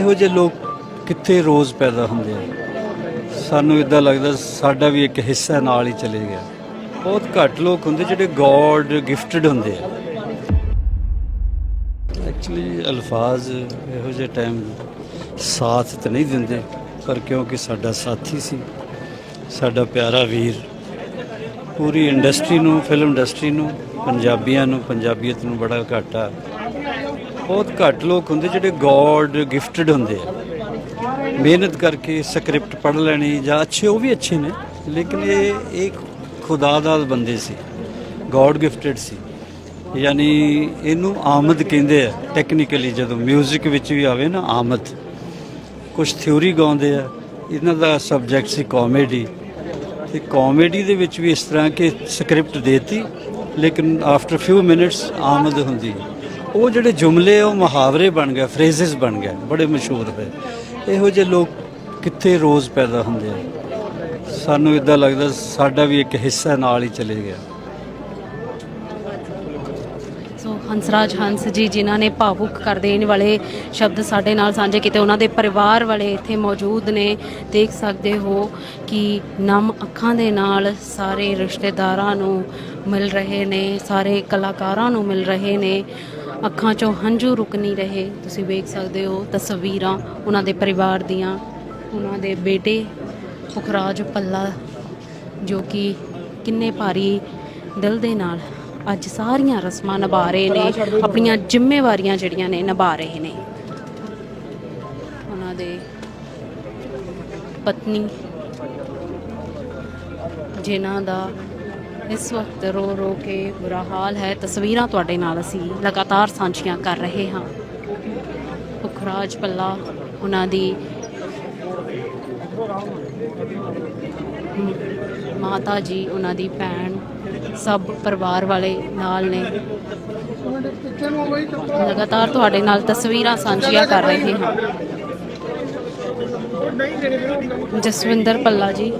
ਇਹੋ ਜਿਹੇ ਲੋਕ ਕਿੱਥੇ ਰੋਜ਼ ਪੈਦਾ ਹੁੰਦੇ ਆ? ਸਾਨੂੰ ਇਦਾਂ ਲੱਗਦਾ ਸਾਡਾ ਵੀ ਇੱਕ ਹਿੱਸਾ ਨਾਲ ਹੀ ਚਲੇ ਗਿਆ। ਬਹੁਤ ਘੱਟ ਲੋਕ ਹੁੰਦੇ ਜਿਹੜੇ ਗੋਡ ਗਿਫਟਡ ਹੁੰਦੇ ਆ। ਐਕਚੁਅਲੀ ਅਲਫਾਜ਼ ਇਹੋ ਜਿਹੇ ਟਾਈਮ ਸਾਥ ਤਾਂ ਨਹੀਂ ਦਿੰਦੇ, ਪਰ ਕਿਉਂਕਿ ਸਾਡਾ ਸਾਥੀ ਸੀ, ਸਾਡਾ ਪਿਆਰਾ ਵੀਰ, ਪੂਰੀ ਇੰਡਸਟਰੀ ਨੂੰ ਫਿਲਮ ਇੰਡਸਟਰੀ ਨੂੰ, ਪੰਜਾਬੀਆਂ ਨੂੰ, ਪੰਜਾਬੀਅਤ ਨੂੰ ਬੜਾ ਘਾਟਾ ਬਹੁਤ ਘੱਟ ਲੋਕ ਹੁੰਦੇ ਜਿਹੜੇ ਗੋਡ ਗਿਫਟਡ ਹੁੰਦੇ ਆ। ਮਿਹਨਤ ਕਰਕੇ ਸਕ੍ਰਿਪਟ ਪੜ੍ਹ ਲੈਣੀ ਜਾਂ ਅੱਛੇ, ਉਹ ਵੀ ਅੱਛੇ ਨੇ, ਲੇਕਿਨ ਇਹ ਇੱਕ ਖੁਦਾ ਦਾ ਬੰਦੇ ਸੀ। ਗੋਡ ਗਿਫਟਡ ਸੀ। ਯਾਨੀ ਇਹਨੂੰ ਆਮਦ ਕਹਿੰਦੇ ਆ ਟੈਕਨੀਕਲੀ ਜਦੋਂ 뮤직 ਵਿੱਚ ਵੀ ਆਵੇ ਨਾ ਆਮਦ। ਕੁਝ ਥਿਉਰੀ ਗਾਉਂਦੇ ਆ, ਇਹਨਾਂ ਦਾ ਸਬਜੈਕਟ ਸੀ ਕਾਮੇਡੀ ਤੇ ਕਾਮੇਡੀ ਦੇ ਵਿੱਚ ਵੀ ਇਸ ਤਰ੍ਹਾਂ ਕਿ ਸਕ੍ਰਿਪਟ ਦੇਤੀ, ਲੇਕਿਨ ਆਫਟਰ ਫਿਊ ਮਿੰਟਸ ਆਮਦ ਹੁੰਦੀ। ਹੈ ਉਹ ਜਿਹੜੇ ਜੁਮਲੇ ਉਹ ਮੁਹਾਵਰੇ ਬਣ ਗਏ ਫਰੇਜ਼ਸ ਬਣ ਗਏ, ਬੜੇ ਮਸ਼ਹੂਰ ਹੋਏ। ਇਹੋ ਜਿਹੇ ਲੋਕ ਕਿੱਥੇ ਰੋਜ਼ ਪੈਦਾ ਹੁੰਦੇ ਆ? ਸਾਨੂੰ ਇਦਾਂ ਲੱਗਦਾ ਸਾਡਾ ਵੀ ਇੱਕ ਹਿੱਸਾ ਨਾਲ ਹੀ ਚਲੇ ਗਿਆ। ਸੋ ਹੰਸਰਾਜ ਹੰਸ ਜੀ, ਜਿਨ੍ਹਾਂ ਨੇ ਭਾਵੁਕ ਕਰ ਦੇਣ ਵਾਲੇ ਸ਼ਬਦ ਸਾਡੇ ਨਾਲ ਸਾਂਝੇ ਕੀਤੇ, ਉਹਨਾਂ ਦੇ ਪਰਿਵਾਰ ਵਾਲੇ ਇੱਥੇ ਮੌਜੂਦ ਨੇ। ਦੇਖ ਸਕਦੇ ਹੋ ਕਿ ਨਮ ਅੱਖਾਂ ਦੇ ਨਾਲ ਸਾਰੇ ਰਿਸ਼ਤੇਦਾਰਾਂ ਨੂੰ ਮਿਲ ਰਹੇ ਨੇ, ਸਾਰੇ ਕਲਾਕਾਰਾਂ ਨੂੰ ਮਿਲ ਰਹੇ ਨੇ। ਅੱਖਾਂ 'ਚੋਂ ਹੰਝੂ ਰੁਕ ਨਹੀਂ ਰਹੇ। ਤੁਸੀਂ ਵੇਖ ਸਕਦੇ ਹੋ ਤਸਵੀਰਾਂ ਉਹਨਾਂ ਦੇ ਪਰਿਵਾਰ ਦੀਆਂ, ਉਹਨਾਂ ਦੇ ਬੇਟੇ ਪੁਖਰਾਜ ਪੱਲਾ ਜੋ ਕਿ ਕਿੰਨੇ ਭਾਰੀ ਦਿਲ ਦੇ ਨਾਲ ਅੱਜ ਸਾਰੀਆਂ ਰਸਮਾਂ ਨਿਭਾ ਰਹੇ ਨੇ, ਆਪਣੀਆਂ ਜ਼ਿੰਮੇਵਾਰੀਆਂ ਜਿਹੜੀਆਂ ਨੇ ਨਿਭਾ ਰਹੇ ਨੇ। ਉਹਨਾਂ ਦੇ ਪਤਨੀ, ਜਿਨ੍ਹਾਂ ਦਾ ਇਸ ਵਕਤ ਰੋ ਰੋ ਕੇ ਬੁਰਾ ਹਾਲ ਹੈ। ਤਸਵੀਰਾਂ ਤੁਹਾਡੇ ਨਾਲ ਅਸੀਂ ਲਗਾਤਾਰ ਸਾਂਝੀਆਂ ਕਰ ਰਹੇ ਹਾਂ। ਪੁਖਰਾਜ ਪੱਲਾ ਉਹਨਾਂ ਦੀ ਮਾਤਾ ਜੀ, ਉਹਨਾਂ ਦੀ ਭੈਣ, ਸਭ ਪਰਿਵਾਰ ਵਾਲੇ ਨਾਲ ਨੇ। ਲਗਾਤਾਰ ਤੁਹਾਡੇ ਨਾਲ ਤਸਵੀਰਾਂ ਸਾਂਝੀਆਂ ਕਰ ਰਹੇ ਹਾਂ। ਜਸਵਿੰਦਰ ਪੱਲਾ ਜੀ